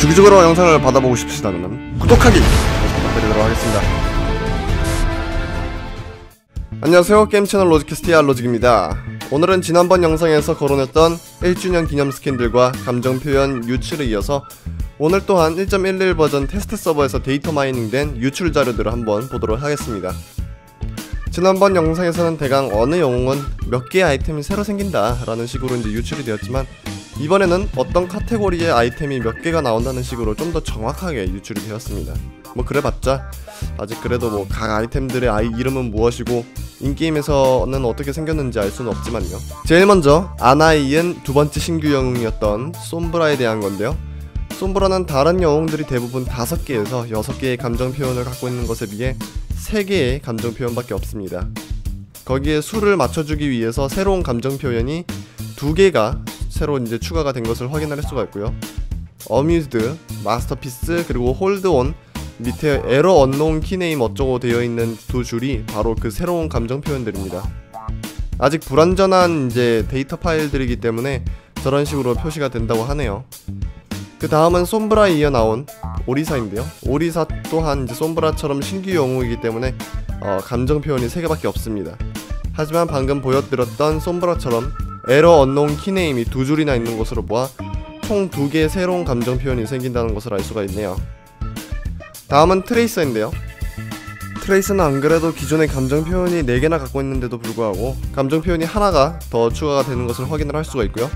주기적으로 영상을 받아보고 싶으시다면 구독하기 부탁드리도록 하겠습니다. 안녕하세요 게임 채널 로직캐스트의 알로직입니다. 오늘은 지난번 영상에서 거론했던 1주년 기념 스킨들과 감정 표현 유출에 이어서 오늘 또한 1.11 버전 테스트 서버에서 데이터 마이닝된 유출 자료들을 한번 보도록 하겠습니다. 지난번 영상에서는 대강 어느 영웅은 몇 개의 아이템이 새로 생긴다 라는 식으로 이제 유출이 되었지만 이번에는 어떤 카테고리의 아이템이 몇 개가 나온다는 식으로 좀 더 정확하게 유출이 되었습니다. 뭐 그래봤자 아직 그래도 뭐 각 아이템들의 아이 이름은 무엇이고 인게임에서는 어떻게 생겼는지 알 수는 없지만요. 제일 먼저 아나이은 두 번째 신규 영웅이었던 솜브라에 대한 건데요. 솜브라는 다른 영웅들이 대부분 5개에서 6개의 감정 표현을 갖고 있는 것에 비해 3개의 감정 표현밖에 없습니다. 거기에 수를 맞춰주기 위해서 새로운 감정 표현이 2개가 새로 이제 추가가 된 것을 확인할 수가 있고요. 어뮤즈드, 마스터피스, 그리고 홀드온 밑에 에러 언노운 키네임 어쩌고 되어 있는 두 줄이 바로 그 새로운 감정 표현들입니다. 아직 불완전한 이제 데이터 파일들이기 때문에 저런 식으로 표시가 된다고 하네요. 그 다음은 솜브라에 이어 나온 오리사인데요. 오리사 또한 이제 솜브라처럼 신규 영웅이기 때문에 어, 감정 표현이 3개밖에 없습니다. 하지만 방금 보여드렸던 솜브라처럼 에러 언노운 키네임이 두 줄이나 있는 것으로 보아 총 두 개의 새로운 감정 표현이 생긴다는 것을 알 수가 있네요. 다음은 트레이서인데요. 트레이스는 안 그래도 기존의 감정 표현이 4개나 갖고 있는데도 불구하고 감정 표현이 하나가 더 추가가 되는 것을 확인을 할 수가 있고요.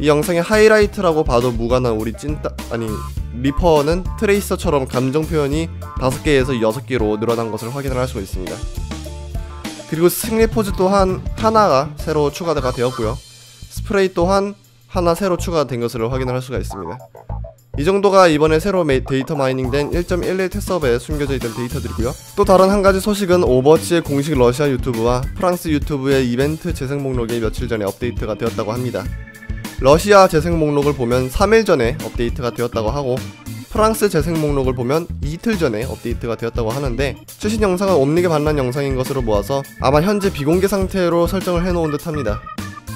이 영상의 하이라이트라고 봐도 무관한 우리 찐따 아니 리퍼는 트레이서처럼 감정 표현이 5개에서 6개로 늘어난 것을 확인을 할 수가 있습니다. 그리고 승리 포즈 또한 하나가 새로 추가가 되었고요. 스프레이 또한 하나 새로 추가된 것을 확인을 할 수가 있습니다. 이 정도가 이번에 새로 메, 데이터 마이닝된 1.11 테스업에 숨겨져 있던 데이터들이고요. 또 다른 한 가지 소식은 오버워치의 공식 러시아 유튜브와 프랑스 유튜브의 이벤트 재생 목록이 며칠 전에 업데이트가 되었다고 합니다. 러시아 재생 목록을 보면 3일 전에 업데이트가 되었다고 하고 프랑스 재생 목록을 보면 이틀 전에 업데이트가 되었다고 하는데 최신 영상은 옴닉에 반란 영상인 것으로 모아서 아마 현재 비공개 상태로 설정을 해놓은 듯 합니다.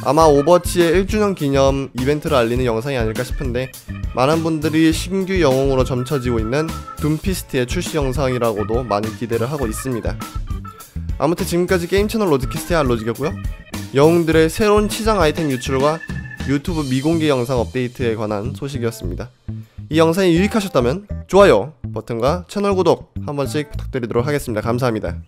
아마 오버워치의 1주년 기념 이벤트를 알리는 영상이 아닐까 싶은데 많은 분들이 신규 영웅으로 점쳐지고 있는 둠피스트의 출시 영상이라고도 많이 기대를 하고 있습니다. 아무튼 지금까지 게임 채널 로드키스트의 알로직이었고요. 영웅들의 새로운 치장 아이템 유출과 유튜브 미공개 영상 업데이트에 관한 소식이었습니다. 이 영상이 유익하셨다면 좋아요 버튼과 채널 구독 한 번씩 부탁드리도록 하겠습니다. 감사합니다.